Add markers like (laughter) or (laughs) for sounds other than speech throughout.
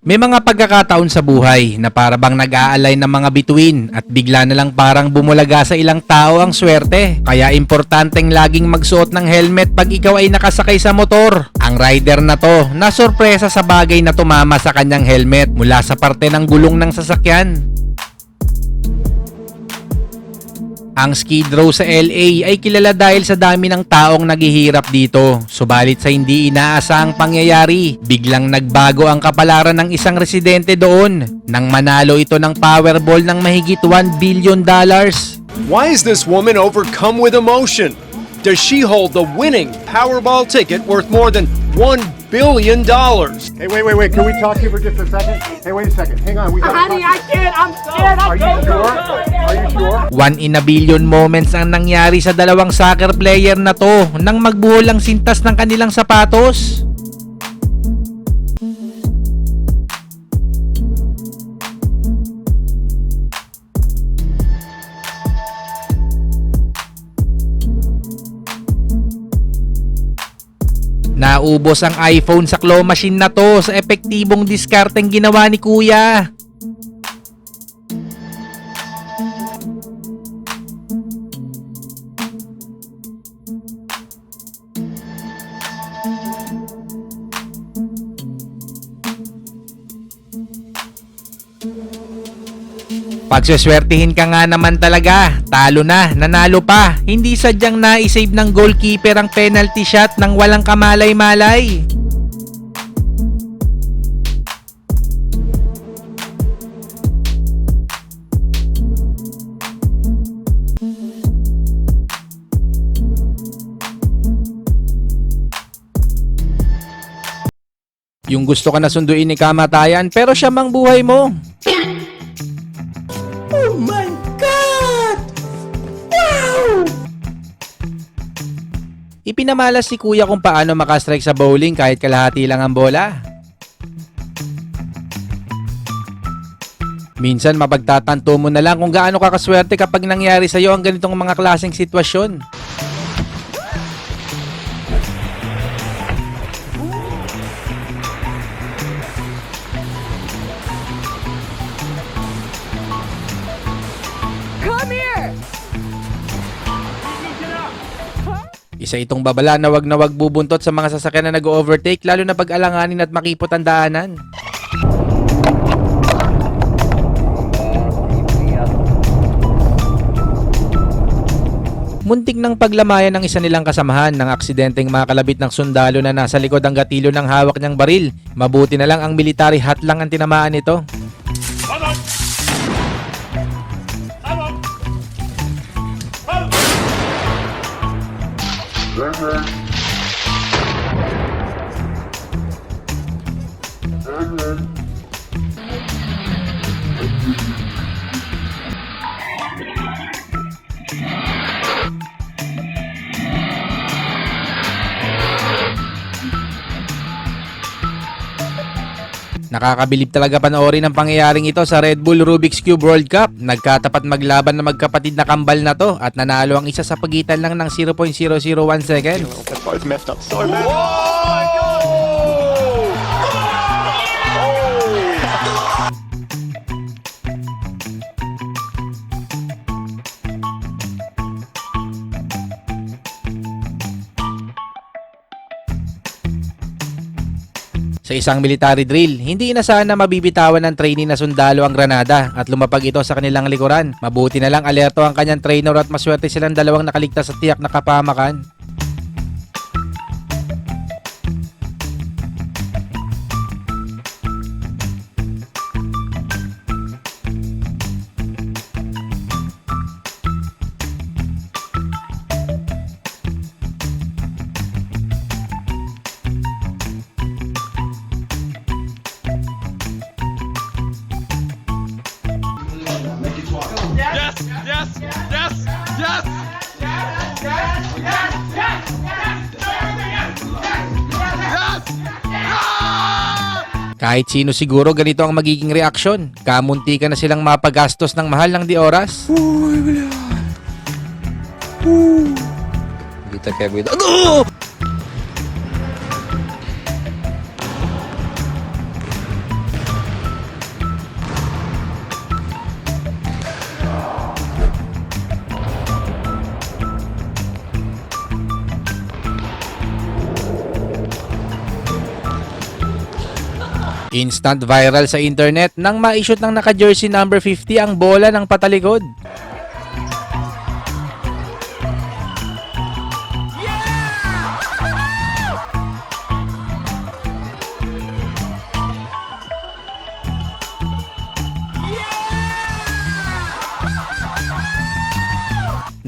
May mga pagkakataon sa buhay na para bang nag-aalay ng mga bituin at bigla na lang parang bumulaga sa ilang tao ang swerte. Kaya importanteng laging magsuot ng helmet pag ikaw ay nakasakay sa motor. Ang rider na to, nasorpresa sa bagay na tumama sa kanyang helmet mula sa parte ng gulong ng sasakyan. Ang Skid Row sa LA ay kilala dahil sa dami ng taong naghihirap dito. Subalit sa hindi inaasahang pangyayari, biglang nagbago ang kapalaran ng isang residente doon nang manalo ito ng Powerball ng mahigit 1 billion dollars. Why is this woman overcome with emotion? Does she hold the winning Powerball ticket worth more than $1 billion? Hey, wait, wait, wait. Can we talk to you for just a second? Hey, wait a second. Hang on. We got Honey, I can't. I'm scared. Are I'm you sure? Are you sure? One in a billion moments ang nangyari sa dalawang soccer player na to nang magbuhol ang sintas ng kanilang sapatos. Naubos ang iPhone sa claw machine na to sa epektibong diskarteng ginawa ni kuya. Pagsweswertihin ka nga naman talaga, talo na, nanalo pa. Hindi sadyang na-save ng goalkeeper ang penalty shot nang walang kamalay-malay. Yung gusto ka na sunduin ni kamatayan pero siya mang buhay mo. Ipinamalas si kuya kung paano makastrike sa bowling kahit kalahati lang ang bola. Minsan mapagtatanto mo na lang kung gaano ka kaswerte kapag nangyari sa iyo ang ganitong mga klaseng sitwasyon. Isa itong babala na wag na wag bubuntot sa mga sasakyan na nag-overtake lalo na pag alanganin at makipot ang daanan. Muntik ng paglamayan ng isa nilang kasamahan ng aksidenteng makalabit ng sundalo na nasa likod ang gatilyo ng hawak niyang baril. Mabuti na lang ang military hat lang ang tinamaan nito. 拜拜 Nakakabilib talaga panoorin ang pangyayaring ito sa Red Bull Rubik's Cube World Cup. Nagkatapat maglaban na magkapatid na kambal na to at nanalo ang isa sa pagitan lang ng 0.001 seconds. Both Sa isang military drill, hindi inasahan na mabibitawan ng trainee na sundalo ang granada at lumapag ito sa kanilang likuran. Mabuti na lang alerto ang kanyang trainer at maswerte silang dalawang nakaligtas sa tiyak na kapamakan. Kahit sino siguro ganito ang magiging reaksyon. Kamunti ka na silang mapagastos ng mahal ng di oras. Kita kayak begitu. Aduh! Instant viral sa internet nang ma-shoot ng naka-jersey number 50 ang bola ng patalikod.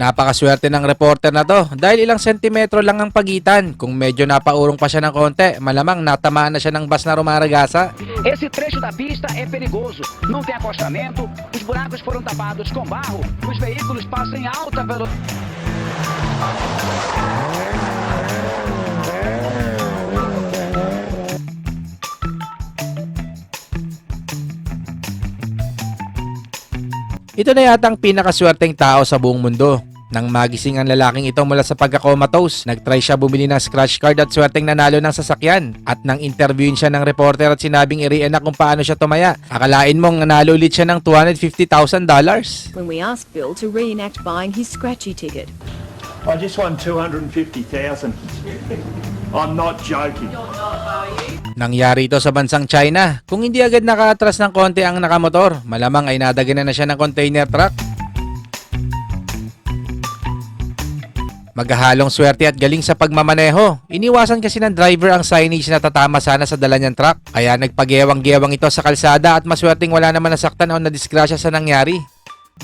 Napakaswerte ng reporter na to dahil ilang sentimetro lang ang pagitan. Kung medyo napaurong pa siya ng konti, malamang natamaan na siya ng bus na rumaragasa. Esse trecho da pista é perigoso. Não tem acostamento, os buracos foram tapados com barro, os veículos passam em alta velocidade. Ito na yata ang pinakaswerteng tao sa buong mundo. Nang magising ang lalaking ito mula sa pagkakomatose, nagtry siya bumili ng scratch card at swerteng nanalo ng sasakyan. At nang interviewin siya ng reporter at sinabing i-reenact kung paano siya tumaya, akalain mong nanalo ulit siya ng $250,000. when we asked Bill to reenact buying his scratchy ticket. I just won 250,000. I'm not joking. Nangyari ito sa bansang China. Kung hindi agad nakaatras ng konti ang nakamotor, malamang ay nadaganan na siya ng container truck. Maghahalong swerte at galing sa pagmamaneho. Iniwasan kasi ng driver ang signage na tatama sana sa dala niyang truck. Kaya nagpagewang-gewang ito sa kalsada at maswerteng wala naman nasaktan o nadisgrasya sa nangyari.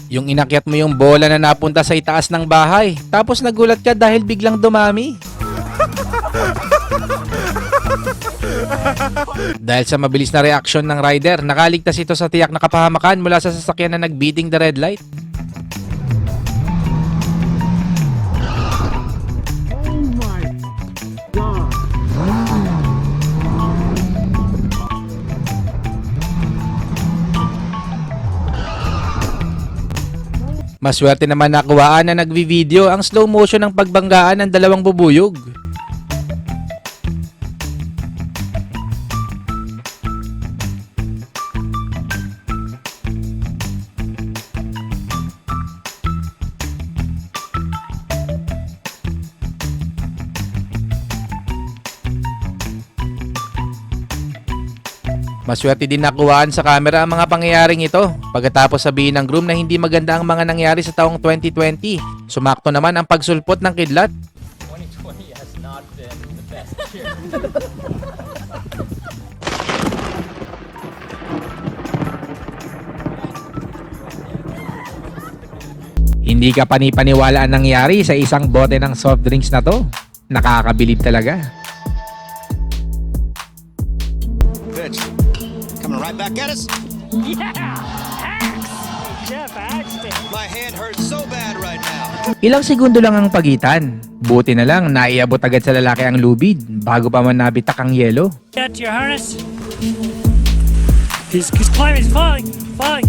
Yung inakyat mo yung bola na napunta sa itaas ng bahay. Tapos nagulat ka dahil biglang dumami. (laughs) Dahil sa mabilis na reaksyon ng rider, nakaligtas ito sa tiyak na kapahamakan mula sa sasakyan na nagbeating the red light. Maswerte naman nakuhaan na nagvi-video ang slow motion ng pagbanggaan ng dalawang bubuyog. Maswerte din nakuhaan sa camera ang mga pangyayaring ito. Pagkatapos sabihin ng groom na hindi maganda ang mga nangyari sa taong 2020, sumakto naman ang pagsulpot ng kidlat. Hindi ka panipaniwala ang nangyari sa isang bote ng soft drinks na to. Nakakabilib talaga. Back at us. My hand hurts so bad right now. Ilang segundo lang ang pagitan. Buti na lang naiabot agad sa lalaki ang lubid bago pa man nabitak ang yelo. Get your harness. He's, he's climbing, he's falling, falling.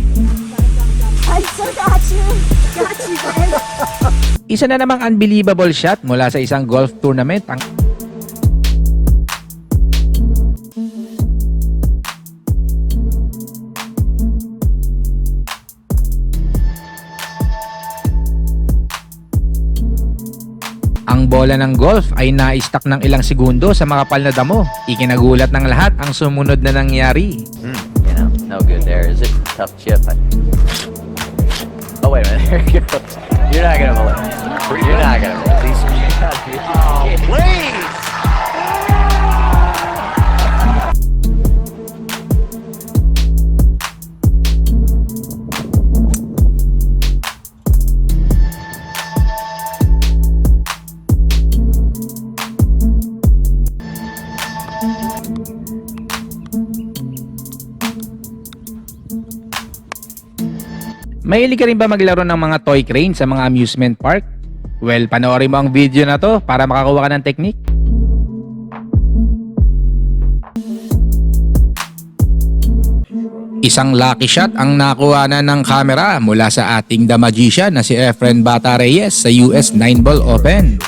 I still got you. Got you, babe. Isa na namang unbelievable shot mula sa isang golf tournament ang Ang bola ng golf ay na-stuck ng ilang segundo sa makapal na damo. Ikinagulat ng lahat ang sumunod na nangyari. you know, no good there, is it? Tough chip. I... Oh wait a minute, (laughs) there it goes. You're not gonna believe. You're not gonna believe. (laughs) Oh, please! Mahilig ka rin ba maglaro ng mga toy crane sa mga amusement park? Well, panoorin mo ang video na to para makakuha ka ng technique. Isang lucky shot ang nakuha na ng camera mula sa ating The Magician na si Efren Bata Reyes sa US 9 Ball Open.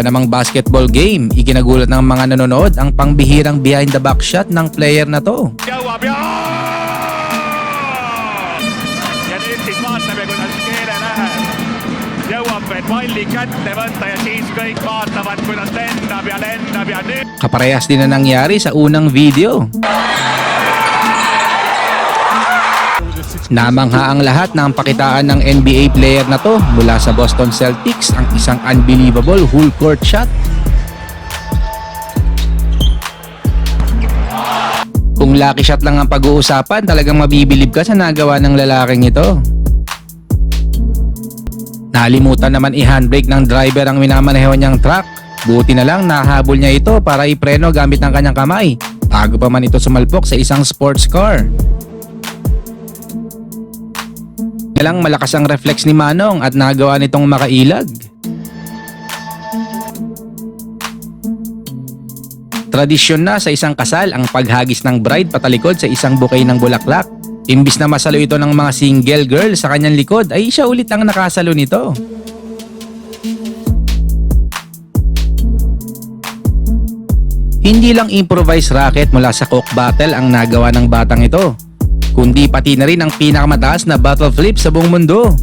Isa namang basketball game, ikinagulat ng mga nanonood ang pangbihirang behind the back shot ng player na to. palli Kaparehas din na nangyari sa unang video. Namangha ang lahat ng pakitaan ng NBA player na to mula sa Boston Celtics ang isang unbelievable full court shot. Kung lucky shot lang ang pag-uusapan, talagang mabibilib ka sa nagawa ng lalaking ito. Nalimutan naman i-handbrake ng driver ang minamaneho niyang truck. Buti na lang nahabol niya ito para ipreno gamit ng kanyang kamay bago pa man ito sumalpok sa isang sports car. Kailang malakas ang reflex ni Manong at nagawa nitong makailag. Tradisyon na sa isang kasal ang paghagis ng bride patalikod sa isang bouquet ng bulaklak. Imbis na masalo ito ng mga single girl sa kanyang likod ay siya ulit ang nakasalo nito. Hindi lang improvised racket mula sa coke battle ang nagawa ng batang ito, kundi pati na rin ang pinakamataas na battle flip sa buong mundo.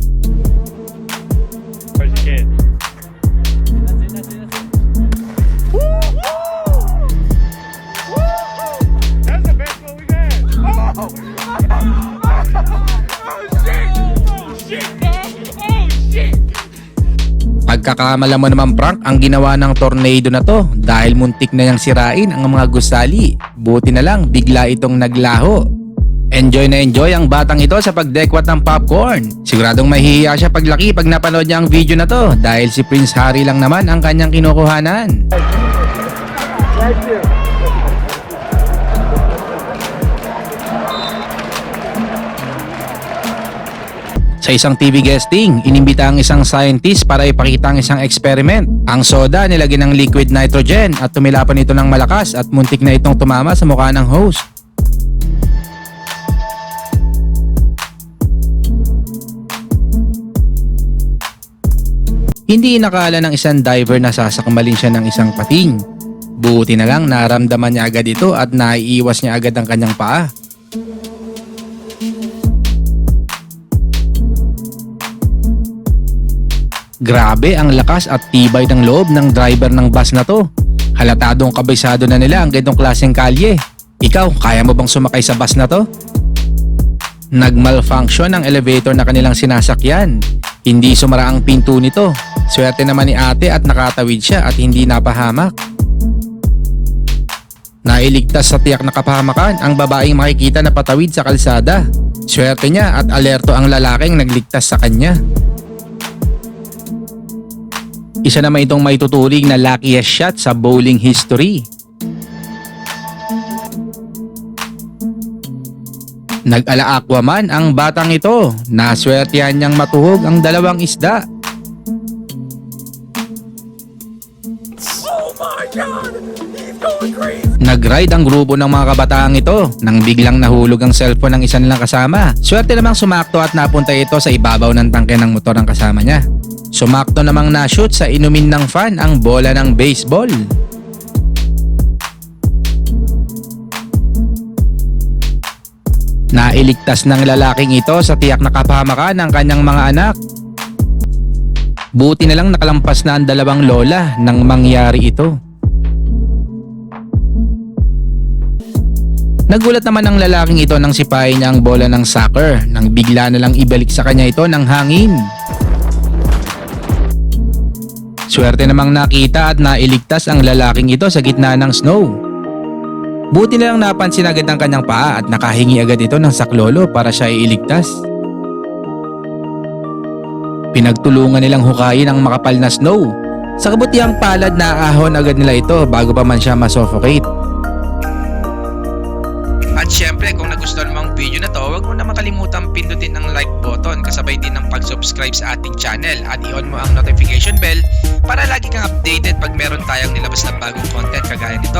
Pagkakamala mo naman prank ang ginawa ng tornado na to dahil muntik na niyang sirain ang mga gusali. Buti na lang bigla itong naglaho. Enjoy na enjoy ang batang ito sa pagdekwat ng popcorn. Siguradong mahihiya siya paglaki pag napanood niya ang video na to dahil si Prince Harry lang naman ang kanyang kinukuhanan. Sa isang TV guesting, inimbita ang isang scientist para ipakita ang isang experiment. Ang soda nilagyan ng liquid nitrogen at tumilapan ito ng malakas at muntik na itong tumama sa mukha ng host. Hindi inakala ng isang diver na sasakmalin siya ng isang pating. Buti na lang naramdaman niya agad ito at naiiwas niya agad ang kanyang paa. Grabe ang lakas at tibay ng loob ng driver ng bus na to. Halatadong kabisado na nila ang ganitong klaseng kalye. Ikaw, kaya mo bang sumakay sa bus na to? Nagmalfunction ang elevator na kanilang sinasakyan. Hindi sumara ang pinto nito. Swerte naman ni ate at nakatawid siya at hindi napahamak. Nailigtas sa tiyak na kapahamakan ang babaeng makikita na patawid sa kalsada. Swerte niya at alerto ang lalaking nagligtas sa kanya. Isa naman itong maituturing na luckiest shot sa bowling history. Nag-ala Aquaman ang batang ito. Naswertihan niyang matuhog ang dalawang isda. Nag-ride ang grupo ng mga kabataang ito nang biglang nahulog ang cellphone ng isa nilang kasama. Swerte namang sumakto at napunta ito sa ibabaw ng tangke ng motor ng kasama niya. Sumakto namang na-shoot sa inumin ng fan ang bola ng baseball. Nailigtas ng lalaking ito sa tiyak na kapahamakan ng kanyang mga anak. Buti na lang nakalampas na ang dalawang lola nang mangyari ito. Nagulat naman ang lalaking ito nang sipahin niya ang bola ng soccer nang bigla na lang ibalik sa kanya ito ng hangin. Swerte namang nakita at nailigtas ang lalaking ito sa gitna ng snow. Buti na lang napansin agad ang kanyang paa at nakahingi agad ito ng saklolo para siya iligtas. Pinagtulungan nilang hukayin ang makapal na snow. Sa kabutihang palad na ahon agad nila ito bago pa man siya masuffocate. At syempre kung nagustuhan mo ang video na to, huwag mo na makalimutan pindutin ang like button kasabay din ng pag-subscribe sa ating channel at i-on mo ang notification bell para lagi kang updated pag meron tayong nilabas na bagong content kagaya nito.